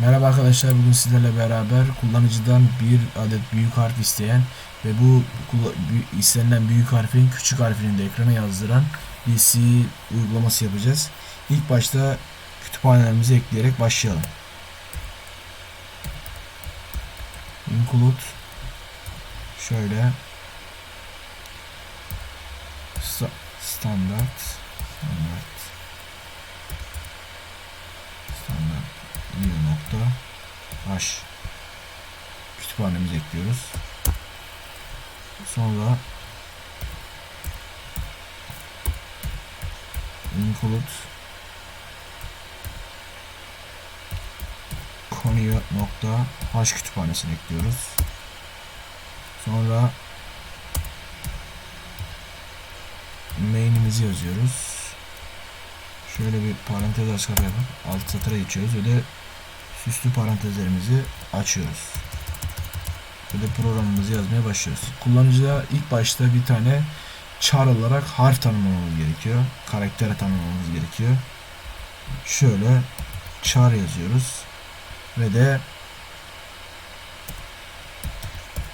Merhaba arkadaşlar bugün sizlerle beraber kullanıcıdan bir adet büyük harf isteyen ve bu istenilen büyük harfin küçük harfini de ekrana yazdıran bir C uygulaması yapacağız. İlk başta kütüphanelerimizi ekleyerek başlayalım. Include şöyle sta- standart standart standart bir nokta h kütüphanemizi ekliyoruz. Sonra include konuya nokta h kütüphanesini ekliyoruz. Sonra main'imizi yazıyoruz. Şöyle bir parantez açıklama yapıp alt satıra geçiyoruz ve de süslü parantezlerimizi açıyoruz. Ve de programımızı yazmaya başlıyoruz. Kullanıcıya ilk başta bir tane char olarak harf tanımlamamız gerekiyor. Karakter tanımlamamız gerekiyor. Şöyle char yazıyoruz. Ve de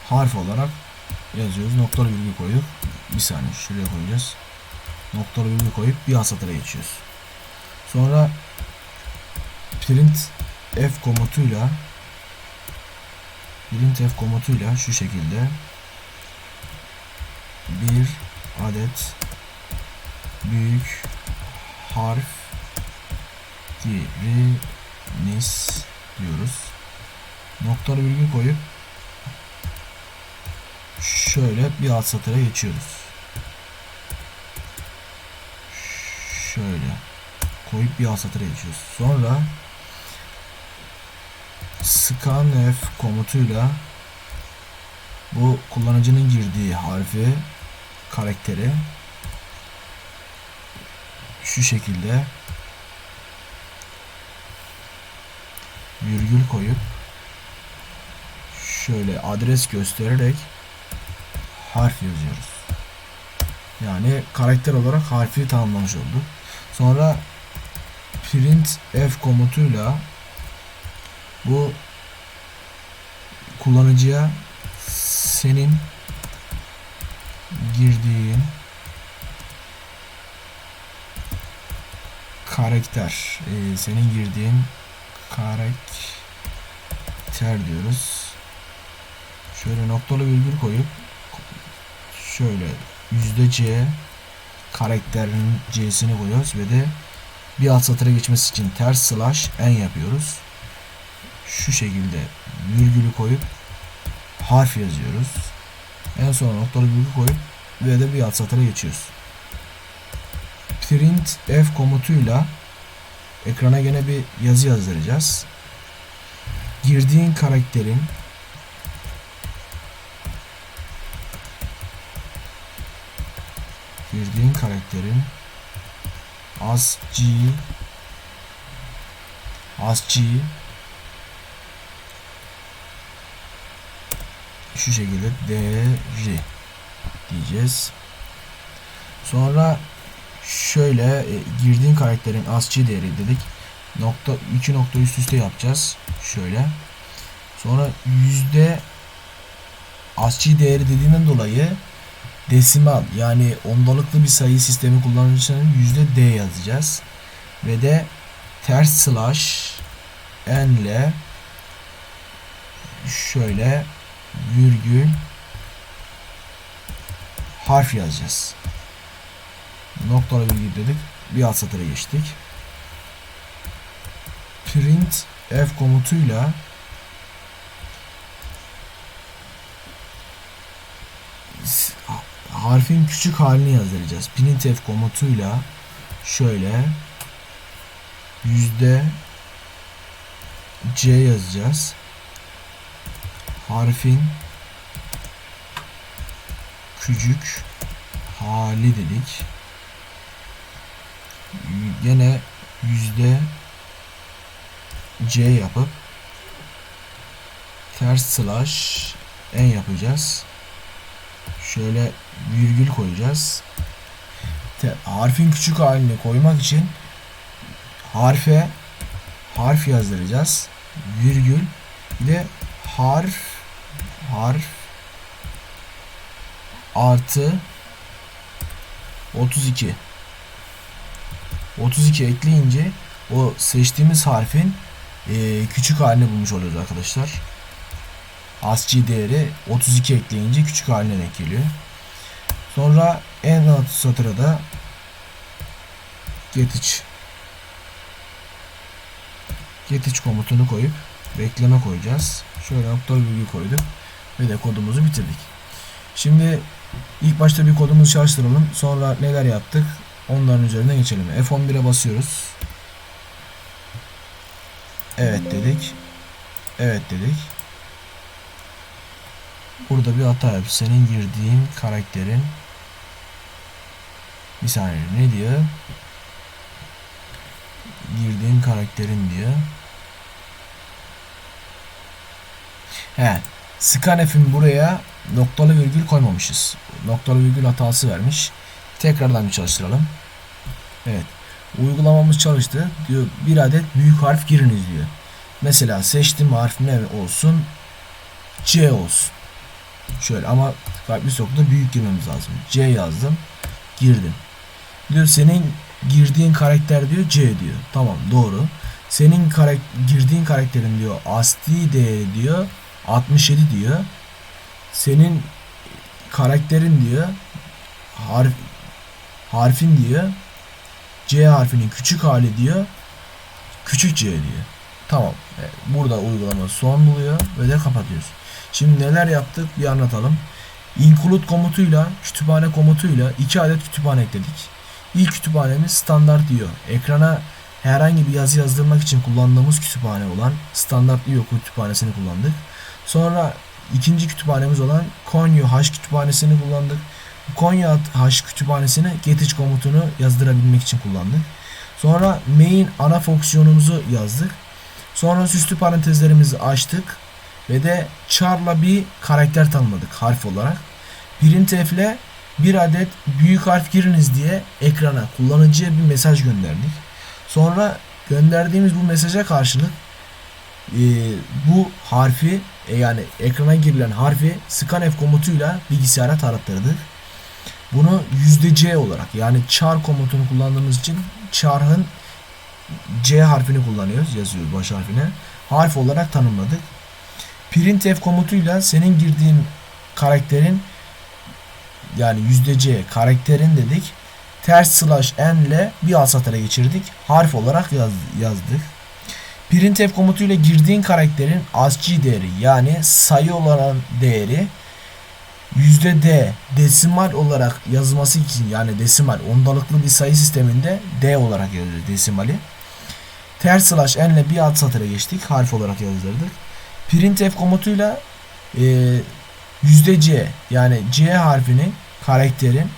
harf olarak yazıyoruz. Noktalı virgül koyduk. Bir saniye şuraya koyacağız. Noktalı virgül koyup bir alt satıra geçiyoruz. Sonra print F komutuyla print F komutuyla şu şekilde bir adet büyük harf giriniz diyoruz. Noktalı virgül koyup şöyle bir alt satıra geçiyoruz. Şöyle koyup bir alt satıra geçiyoruz. Sonra scanf komutuyla bu kullanıcının girdiği harfi karakteri şu şekilde virgül koyup şöyle adres göstererek harf yazıyoruz. Yani karakter olarak harfi tamamlamış olduk. Sonra print f komutuyla bu kullanıcıya senin girdiğin karakter e, senin girdiğin karakter diyoruz. Şöyle noktalı virgül koyup şöyle yüzde C karakterin C'sini koyuyoruz ve de bir alt satıra geçmesi için ters slash n yapıyoruz. Şu şekilde virgülü koyup harf yazıyoruz. En son noktalı virgül koyup ve de bir alt satıra geçiyoruz. Print F komutuyla ekrana gene bir yazı yazdıracağız. Girdiğin karakterin girdiğin karakterin ASCII ASCII şu şekilde değeri diyeceğiz. Sonra şöyle e, girdiğin karakterin ASCII değeri dedik. Nokta iki nokta üst üste yapacağız. Şöyle. Sonra yüzde ASCII değeri dediğinden dolayı desimal yani ondalıklı bir sayı sistemi kullanıcısının yüzde D yazacağız. Ve de ters slash n ile şöyle virgül harf yazacağız. Noktalı virgül dedik. Bir alt satıra geçtik. Print F komutuyla harfin küçük halini yazdıracağız. Printf komutuyla şöyle yüzde C yazacağız. Harfin küçük hali dedik. Gene yüzde C yapıp ters slash n yapacağız. Şöyle virgül koyacağız. Te- harfin küçük halini koymak için harfe harf yazdıracağız. virgül bir de harf harf artı 32 32 ekleyince o seçtiğimiz harfin e, küçük halini bulmuş oluyoruz arkadaşlar. ASCII değeri 32 ekleyince küçük haline denk geliyor. Sonra en alt satıra da getIç getIç komutunu koyup bekleme koyacağız. Şöyle nokta virgül koyduk ve de kodumuzu bitirdik. Şimdi ilk başta bir kodumuzu çalıştıralım. Sonra neler yaptık? Onların üzerine geçelim. F11'e basıyoruz. Evet dedik. Evet dedik. Burada bir hata yap. Senin girdiğin karakterin bir saniye ne diyor? Girdiğin karakterin diyor. He. Scanf'in buraya noktalı virgül koymamışız. Noktalı virgül hatası vermiş. Tekrardan bir çalıştıralım. Evet. Uygulamamız çalıştı. Diyor bir adet büyük harf giriniz diyor. Mesela seçtiğim harf ne olsun? C olsun. Şöyle ama farklı sokakta büyük girmemiz lazım. C yazdım. Girdim. Diyor senin girdiğin karakter diyor C diyor. Tamam doğru. Senin karak girdiğin karakterin diyor ASCII değeri diyor 67 diyor. Senin karakterin diyor harf harfin diyor C harfinin küçük hali diyor küçük C diyor. Tamam. E, Burada uygulama son buluyor ve de kapatıyoruz. Şimdi neler yaptık bir anlatalım. Include komutuyla kütüphane komutuyla iki adet kütüphane ekledik. İlk kütüphanemiz standart diyor. Ekrana herhangi bir yazı yazdırmak için kullandığımız kütüphane olan standart IO kütüphanesini kullandık. Sonra ikinci kütüphanemiz olan Konyo H kütüphanesini kullandık. Konya H kütüphanesine getIç komutunu yazdırabilmek için kullandık. Sonra main ana fonksiyonumuzu yazdık. Sonra süslü parantezlerimizi açtık ve de char'la bir karakter tanımladık harf olarak. Printf'le bir adet büyük harf giriniz diye ekrana kullanıcıya bir mesaj gönderdik. Sonra gönderdiğimiz bu mesaja karşılık e, bu harfi e, yani ekrana girilen harfi scanf komutuyla bilgisayara tarattırdık. Bunu %C olarak yani char komutunu kullandığımız için char'ın C harfini kullanıyoruz yazıyoruz baş harfine. Harf olarak tanımladık. Printf komutuyla senin girdiğin karakterin yani %C karakterin dedik. Ters slash n ile bir alt satıra geçirdik. Harf olarak yaz, yazdık. Printf komutuyla girdiğin karakterin ASCII değeri yani sayı olan değeri %D desimal olarak yazılması için yani desimal ondalıklı bir sayı sisteminde D olarak yazıyoruz desimali. Ters slash n ile bir alt satıra geçtik. Harf olarak yazdırdık. Printf komutuyla e, yüzde C yani C harfinin karakterin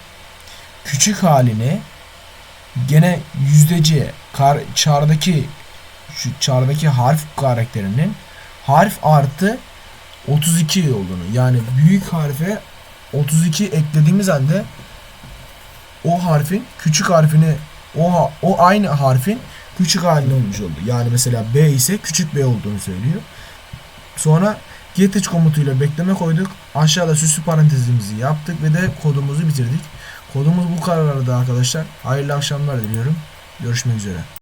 küçük halini gene yüzde C kar, çağrıdaki şu çağrıdaki harf karakterinin harf artı 32 olduğunu yani büyük harfe 32 eklediğimiz halde o harfin küçük harfini o, o aynı harfin küçük halini olmuş oldu. Yani mesela B ise küçük B olduğunu söylüyor. Sonra getIç komutuyla bekleme koyduk. Aşağıda süslü parantezimizi yaptık ve de kodumuzu bitirdik. Kodumuz bu kadardı arkadaşlar. Hayırlı akşamlar diliyorum. Görüşmek üzere.